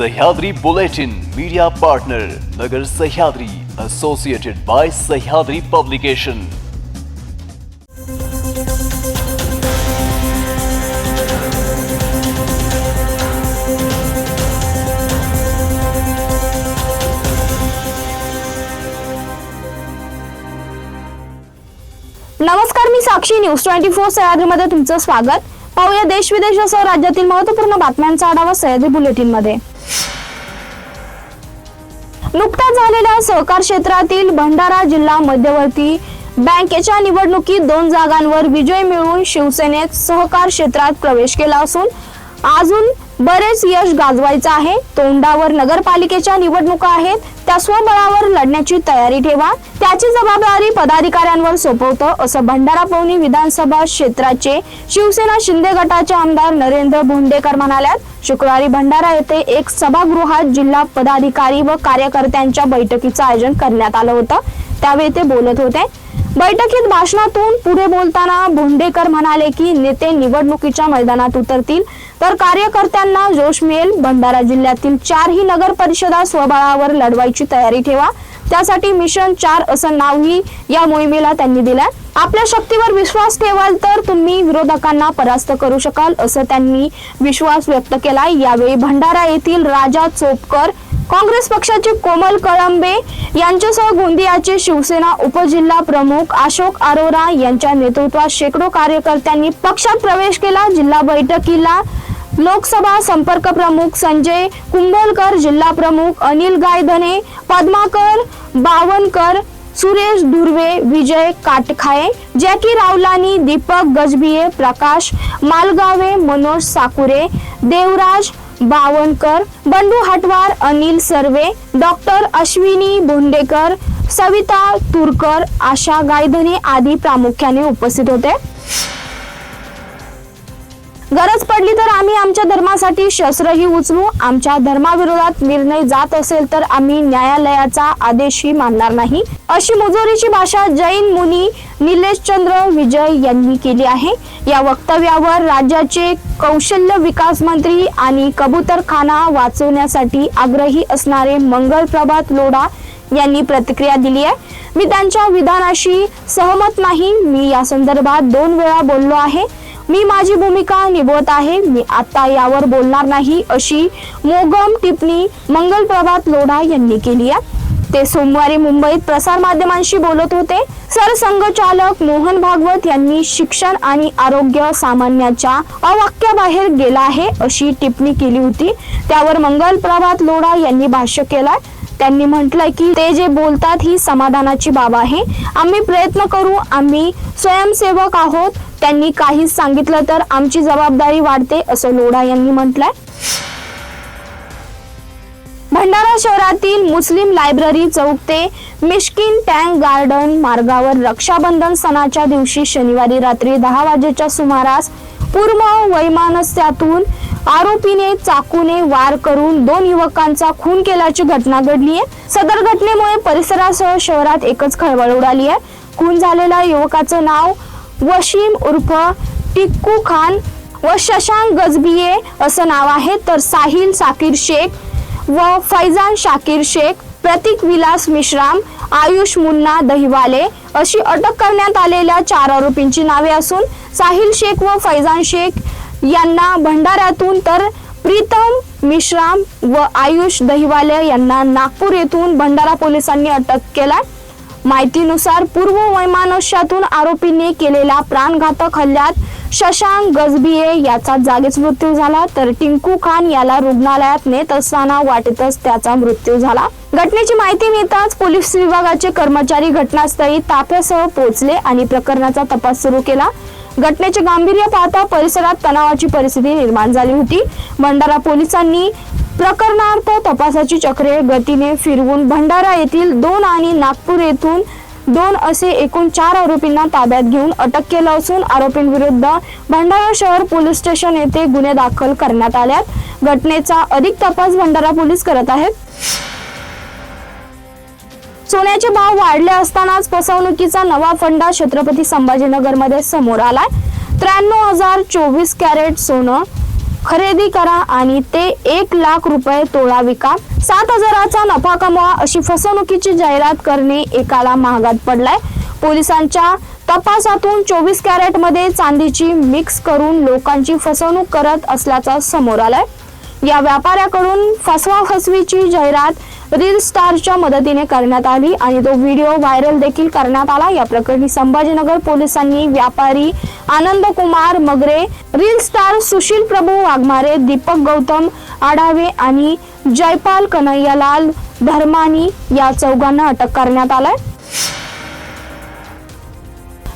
Sahyadri bulletin media partner Nagar Sahyadri associated by Sahyadri publication नमस्कार मी Sakshi. News twenty four सह्याद्रीमध्ये तुमचं स्वागत. पाहूया देश विदेशासह राज्यातील महत्त्वपूर्ण बातम्यांचा आढावा सह्याद्री बुलेटिनमध्ये नुकत्याच झालेल्या सहकार क्षेत्रातील भंडारा जिल्हा मध्यवर्ती बँकेच्या निवडणुकीत दोन जागांवर विजय मिळवून शिवसेनेत सहकार क्षेत्रात प्रवेश केला असून अजून बरेच यश गाजवायचं आहे. तोंडावर नगरपालिकेच्या निवडणुका आहेत. त्या स्वबळावर लढण्याची तयारी ठेवा. त्याची जबाबदारी पदाधिकाऱ्यांवर सोपवतं असं भंडारा पवनी विधानसभा क्षेत्राचे शिवसेना शिंदे गटाचे आमदार नरेंद्र भोंडेकर म्हणाल्यात. शुक्रवारी भंडारा येथे एक सभागृहात जिल्हा पदाधिकारी व कार्यकर्त्यांच्या बैठकीचं आयोजन करण्यात आलं होतं. त्यावेळी ते बोलत होते. बैठकीत भाषणातून पुढे बोलताना भोंडेकर म्हणाले की नेते निवडणुकीच्या मैदानात उतरतील. तर कार्यकर्त्यांना जोश मिळेल. भंडारा जिल्ह्यातील चारही नगर परिषदा स्वबळावर लढवायची तयारी ठेवा. त्यासाठी मिशन चार असं नावही या मोहिमेला त्यांनी दिलंय. आपल्या शक्तीवर विश्वास ठेवाल तर तुम्ही विरोधकांना परास्त करू शकाल असं त्यांनी विश्वास व्यक्त केला यावेळी भंडारा येथील राजा चोपकर काँग्रेस पक्षाचे कोमल कळंबे यांच्यासह गोंदियाचे शिवसेना उपजिल्हा प्रमुख अशोक अरोरा यांच्या नेतृत्वात शेकडो कार्यकर्त्यांनी पक्षात प्रवेश केला. जिल्हा बैठकीला लोकसभा संपर्क प्रमुख संजय कुंभलकर जिल्हा प्रमुख अनिल गायधने पद्माकर बावनकर सुरेश धुर्वे विजय काटखाये जॅकी रावलानी दीपक गजबिये प्रकाश मालगावे मनोज साकुरे देवराज बावनकर बंडू हटवार अनिल सर्वे डॉक्टर अश्विनी बोंडेकर सविता तुरकर आशा गायधने आदी प्रामुख्याने उपस्थित होते. गरज पडली तर आम्ही आमच्या धर्मासाठी शस्त्रही उचलू. आमच्या धर्माविरोधात निर्णय जात असेल तर आम्ही न्यायालयाचा आदेशही मानणार नाही. अशी मुजोरीची भाषा जैन मुनी निलेश चंद्र विजय यांनी केली आहे. या वक्तव्यावर राज्याचे कौशल्य विकास मंत्री आणि कबूतरखाना वाचवण्यासाठी आग्रही असणारे मंगल प्रभात लोढा यांनी प्रतिक्रिया दिली आहे. मी त्यांच्या विधानाशी सहमत नाही. मी या संदर्भात दोन वेळा बोललो आहे. मी माझी भूमिका निभवत आहे. मी आता यावर बोलणार नाही अशी मोगम टिप्पणी मंगल प्रभात लोढा यांनी केली आहे. ते सोमवारी मुंबईत प्रसार माध्यमांशी बोलत होते. सरसंघचालक मोहन भागवत यांनी शिक्षण आणि आरोग्य सामान्याच्या अवाक्याबाहेर गेला आहे अशी टिप्पणी केली होती. त्यावर मंगल प्रभात लोढा यांनी भाष्य केलाय. त्यांनी म्हटलंय की ते जे बोलतात ही समाधानाची बाब आहे. आम्ही प्रयत्न करू आम्ही स्वयंसेवक आहोत. त्यांनी काहीच सांगितलं तर आमची जबाबदारी वाढते असं लोढा यांनी म्हटलंय. भंडारा शहरातील मुस्लिम लायब्ररी चौक ते मिश्किन टँक गार्डन मार्गावर रक्षाबंधन सणाच्या दिवशी शनिवारी रात्री दहा वाजेच्या सुमारास पूर्व वैमानस्यातून आरोपीने चाकूने वार करून दोन युवकांचा खून केल्याची घटना घडली आहे. सदर घटनेमुळे परिसरासह शहरात एकच खळबळ उडाली आहे. खून झालेल्या युवकाचं नाव वशीम उर्फ टिक्कू खान व शशांक गजबिये असं नाव आहे. तर साहिल साकीर शेख व फैजान शाकीर शेख प्रतीक विलास मिश्राम आयुष मुन्ना दहिवाले अशी अटक करण्यात आलेल्या चार आरोपींची नावे असून साहिल शेख व फैजान शेख यांना भंडाऱ्यातून तर प्रीतम मिश्राम व आयुष दहिवाले यांना नागपूर येथून भंडारा पोलिसांनी अटक केला. माहितीनुसार पूर्व वैमानस्यातून आरोपींनी केलेल्या प्राणघातक हल्ल्यात शशांक गजबिये याचा जागीच मृत्यू झाला तर टिंकू खान याला रुग्णालयात नेत असताना वाटेतच त्याचा मृत्यू झाला. घटनेची माहिती मिळताच पोलीस विभागाचे कर्मचारी घटनास्थळी ताफ्यासह पोहोचले आणि प्रकरणाचा तपास सुरू केला. घटनेचे गांभीर्य पाहता परिसरात तणावाची परिस्थिती निर्माण झाली होती. भंडारा पोलिसांनी प्रकरणार्थ तपासाची चक्रे गतीने फिरवून भंडारा येथील दोन आणि नागपूर येथून दोन असे एकूण चार आरोपींना ताब्यात घेऊन अटक केलं असून आरोपींविरुद्ध भंडारा शहर पोलीस स्टेशन येथे गुन्हे दाखल करण्यात आल्यात. घटनेचा अधिक तपास भंडारा पोलीस करत आहेत. सोन्याचे भाव वाढले असतानाच फसवणुकीचा नवा फंडा छत्रपती संभाजीनगरमध्ये समोर आलाय. त्र्याण्णव हजार चोवीस कॅरेट सोनं खरेदी करा आणि ते एक लाख रुपये तोळा विका. सात हजाराचा नफा कमवा अशी फसवणुकीची जाहिरात करणे एकाला महागात पडलाय. पोलिसांच्या तपासातून चोवीस कॅरेटमध्ये चांदीची मिक्स करून लोकांची फसवणूक करत असल्याचा समोर आलाय. या व्यापाऱ्याकडून फसवा फसवीची जाहिरात रील स्टारच्या मदतीने करण्यात आली आणि तो व्हिडिओ व्हायरल देखील करण्यात आला. या प्रकरणी संभाजीनगर पोलिसांनी व्यापारी आनंद कुमार मगरे रील स्टार सुशील प्रभू वाघमारे दीपक गौतम आढावे आणि जयपाल कन्हैयालाल धर्मानी या चौघांना अटक करण्यात आलाय.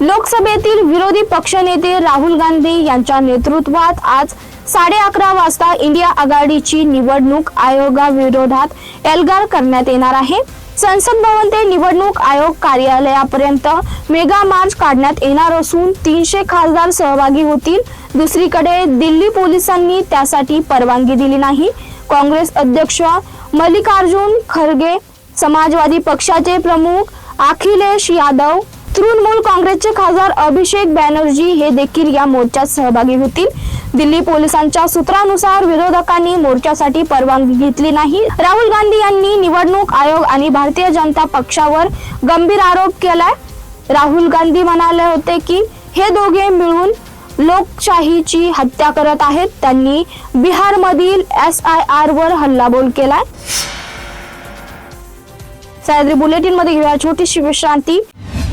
लोकसभेतील विरोधी पक्षनेते राहुल गांधी यांच्या नेतृत्वात आज साडे अकरा वाजता इंडिया आघाडीची निवडणूक आयोगाविरोधात एल्गार करण्यात येणार आहे. संसद भवन ते निवडणूक आयोग कार्यालयापर्यंत मेगा मार्च काढण्यात येणार असून तीनशे खासदार सहभागी होतील. दुसरीकडे दिल्ली पोलिसांनी त्यासाठी परवानगी दिली नाही. काँग्रेस अध्यक्ष मल्लिकार्जुन खरगे समाजवादी पक्षाचे प्रमुख अखिलेश यादव तृणमूल काँग्रेसचे खासदार अभिषेक बॅनर्जी हे देखील या मोर्चात सहभागी होतील. दिल्ली पोलिसांच्या सूत्रानुसार विरोधकांनी मोर्चासाठी परवानगी घेतली नाही. राहुल गांधी यांनी निवडणूक आयोग आणि भारतीय जनता पक्षावर गंभीर आरोप केलाय. राहुल गांधी म्हणाले होते की हे दोघे मिळून लोकशाहीची हत्या करत आहेत. त्यांनी बिहारमधील एस आय आर वर हल्लाबोल केलाय. सह्याद्री बुलेटिनमध्ये घेऊया छोटीशी विश्रांती.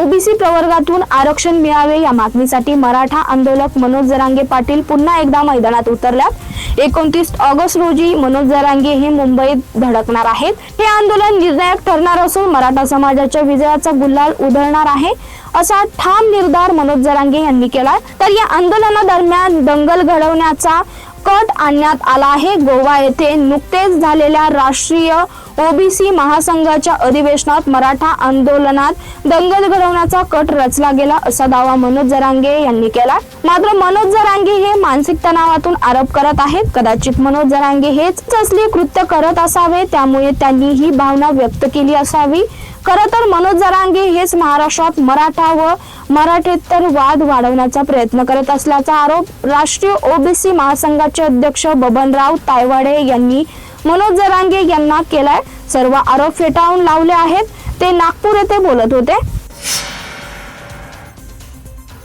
ओबीसी प्रवर्गातून आरक्षण मिळावे या मागणीसाठी मराठा आंदोलक मनोज जरांगे पाटील पुन्हा एकदा मैदानात उतरल्यात. एकोणतीस ऑगस्ट रोजी मनोज जरांगे हे मुंबईत धडकणार आहेत. हे आंदोलन निर्णायक ठरणार असून मराठा समाजाच्या विजयाचा गुलाल उधळणार आहे असा ठाम निर्धार मनोज जरांगे यांनी केला तर या आंदोलनादरम्यान दंगल घडवण्याचा कट आणण्यात आला आहे. गोवा येथे नुकतेच झालेल्या राष्ट्रीय ओबीसी महासंघाच्या अधिवेशनात मराठा आंदोलनात दंगल घडवण्याचा कट रचला गेला असा दावा मनोज जरांगे यांनी केला. मात्र मनोज जरांगे हे मानसिक तणावातून आरोप करत आहेत. कदाचित मनोज जरांगे हेच असले कृत्य करत असावे त्यामुळे त्यांनी ही भावना व्यक्त केली असावी. खरं तर मनोज जरांगे हेच महाराष्ट्रात मराठा व मराठेतर वाद वाढवण्याचा प्रयत्न करत असल्याचा आरोप राष्ट्रीय ओबीसी महासंघाचे अध्यक्ष बबनराव तायवाडे यांनी मनोज जरांगे यांना केलाय. सर्व आरोप फेटाळून लावले आहेत. ते नागपूर येथे बोलत होते.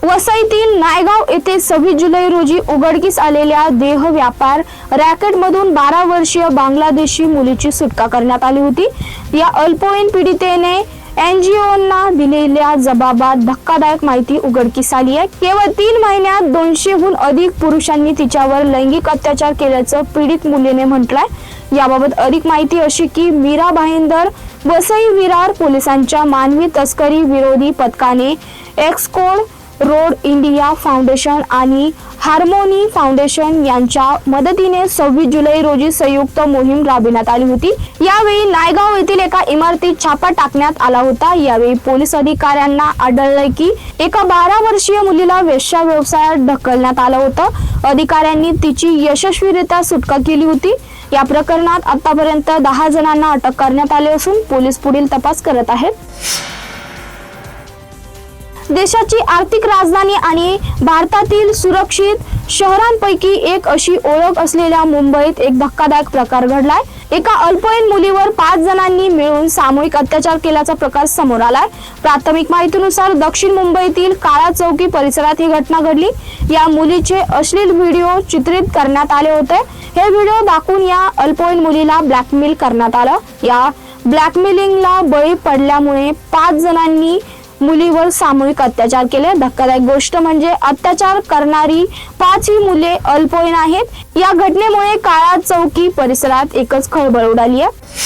वसईतील नायगाव येथे सव्वीस जुलै रोजी उघडकीस आलेल्या देह व्यापार रॅकेटमधून बारा वर्षीय बांगलादेशी मुलीची सुटका करण्यात आली होती. या अल्पवयीन पीडितेने एनजीओना दिलेल्या जबाबात धक्कादायक माहिती उघडकीस आली आहे. केवळ तीन महिन्यात दोनशेहून अधिक पुरुषांनी तिच्यावर लैंगिक अत्याचार केल्याचं पीडित मुलीने म्हटलंय. याबाबत अधिक माहिती अशी की मीरा भाईंदर वसई विरार पोलिसांच्या मानवी तस्करी विरोधी पथकाने एक्सकोड रोड इंडिया फाउंडेशन आणि हार्मोनी फाउंडेशन यांच्या मदतीने सव्वीस जुलै रोजी संयुक्त मोहीम राबविण्यात आली होती. यावेळी नायगाव येथील एका इमारतीत छापा टाकण्यात आला होता. यावेळी पोलीस अधिकाऱ्यांना आढळले की एका बारा वर्षीय मुलीला वेश्या व्यवसायात ढकलण्यात आलं होतं. अधिकाऱ्यांनी तिची यशस्वीरित्या सुटका केली होती. या प्रकरणात आतापर्यंत दहा जणांना अटक करण्यात आली असून पोलीस पुढील तपास करत आहेत. देशाची आर्थिक राजधानी आणि भारतातील सुरक्षित शहरांपैकी एक अशी ओळख असलेल्या मुंबईत एक धक्कादायक प्रकार घडलाय. एका अल्पवयीन मुलीवर पाच जणांनी मिळून सामूहिक अत्याचार केल्याचा प्रकार समोर आलाय. प्राथमिक माहितीनुसार दक्षिण मुंबईतील काळा चौकी परिसरात ही घटना घडली. या मुलीचे अश्लील व्हिडिओ चित्रित करण्यात आले होते. हे व्हिडिओ दाखवून या अल्पवयीन मुलीला ब्लॅकमेल करण्यात आलं. या ब्लॅकमेलिंगला बळी पडल्यामुळे पाच जणांनी मुलीवर सामूहिक अत्याचार केले. धक्कादायक गोष्ट म्हणजे अत्याचार करणारी पाचही मुले अल्पवयीन आहेत. या घटनेमुळे काळा चौकी परिसरात एकच खळबळ उडाली आहे.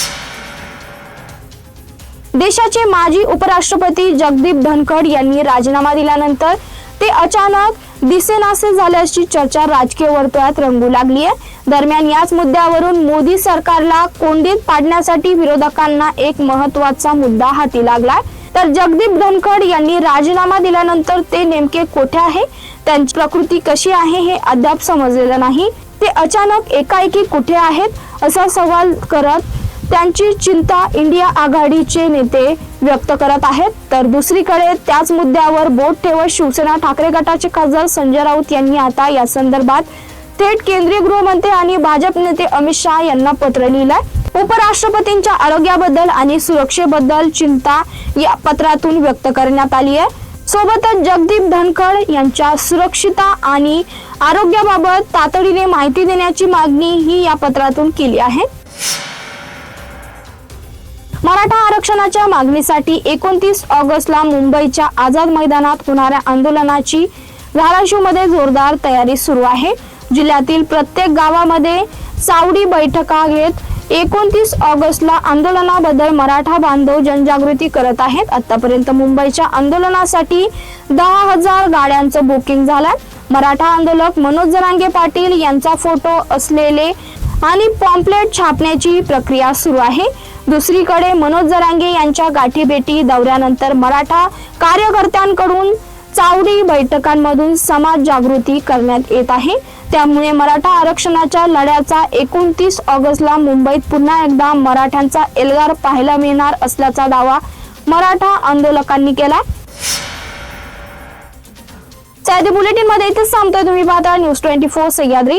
देशाचे माजी उपराष्ट्रपती जगदीप धनखड यांनी राजीनामा दिल्यानंतर ते अचानक दिसेनासे झाल्याची चर्चा राजकीय वर्तुळात रंगू लागली आहे. दरम्यान याच मुद्द्यावरून मोदी सरकारला कोंडीत पाडण्यासाठी विरोधकांना एक महत्त्वाचा मुद्दा हाती लागलाय. तर जगदीप धनखड यांनी राजीनामा दिल्यानंतर ते नेमके कोठे आहे? त्यांची प्रकृती कशी आहे हे अद्याप समजलेलं नाही. ते अचानक एकाएकी कुठे आहेत असा सवाल करत त्यांची चिंता इंडिया आघाडीचे नेते व्यक्त करत आहेत. तर दुसरीकडे त्याच मुद्द्यावर बोट ठेवत शिवसेना ठाकरे गटाचे खासदार संजय राऊत यांनी आता या संदर्भात थेट केंद्रीय गृहमंत्री आणि भाजप नेते अमित शहा यांना पत्र लिहिलंय. उपराष्ट्रपतींच्या आरोग्याबद्दल आणि सुरक्षेबद्दल चिंता या पत्रातून व्यक्त करण्यात आली आहे. सोबतच जगदीप धनखड यांच्या सुरक्षिता आणि आरोग्याबाबत तातडीने माहिती देण्याची मागणी ही या पत्रातून केली आहे. मराठा आरक्षणाच्या मागणीसाठी एकोणतीस ऑगस्टला मुंबईच्या आझाद मैदानात होणाऱ्या आंदोलनाची धाराशिवमध्ये जोरदार तयारी सुरू आहे. जिल्ह्यातील प्रत्येक गावामध्ये सावडी बैठका घेत एकोणतीस ऑगस्टला आंदोलनाबद्दल मराठा बांधव जनजागृती करत आहेत. आतापर्यंत मुंबईच्या आंदोलनासाठी दहा हजार गाड्यांचं बुकिंग झालं मराठा आंदोलक मनोज जरांगे पाटील यांचा फोटो असलेले आणि पॉम्पलेट छापण्याची प्रक्रिया सुरू आहे. दुसरीकडे मनोज जरांगे यांच्या गाठीभेटी दौऱ्यानंतर मराठा कार्यकर्त्यांकडून चावडी बैठकांमधून समाज जागृती करण्यात येत आहे. त्यामुळे मराठा आरक्षणाच्या लढ्याचा एकोणतीस ऑगस्टला मुंबईत पुन्हा एकदा मराठ्यांचा एल्गार पाहायला मिळणार असल्याचा दावा मराठा आंदोलकांनी केला. बुलेटिनमध्ये इथेच सांगतोय तुम्ही पाहता न्यूज ट्वेंटी फोर सह्याद्री.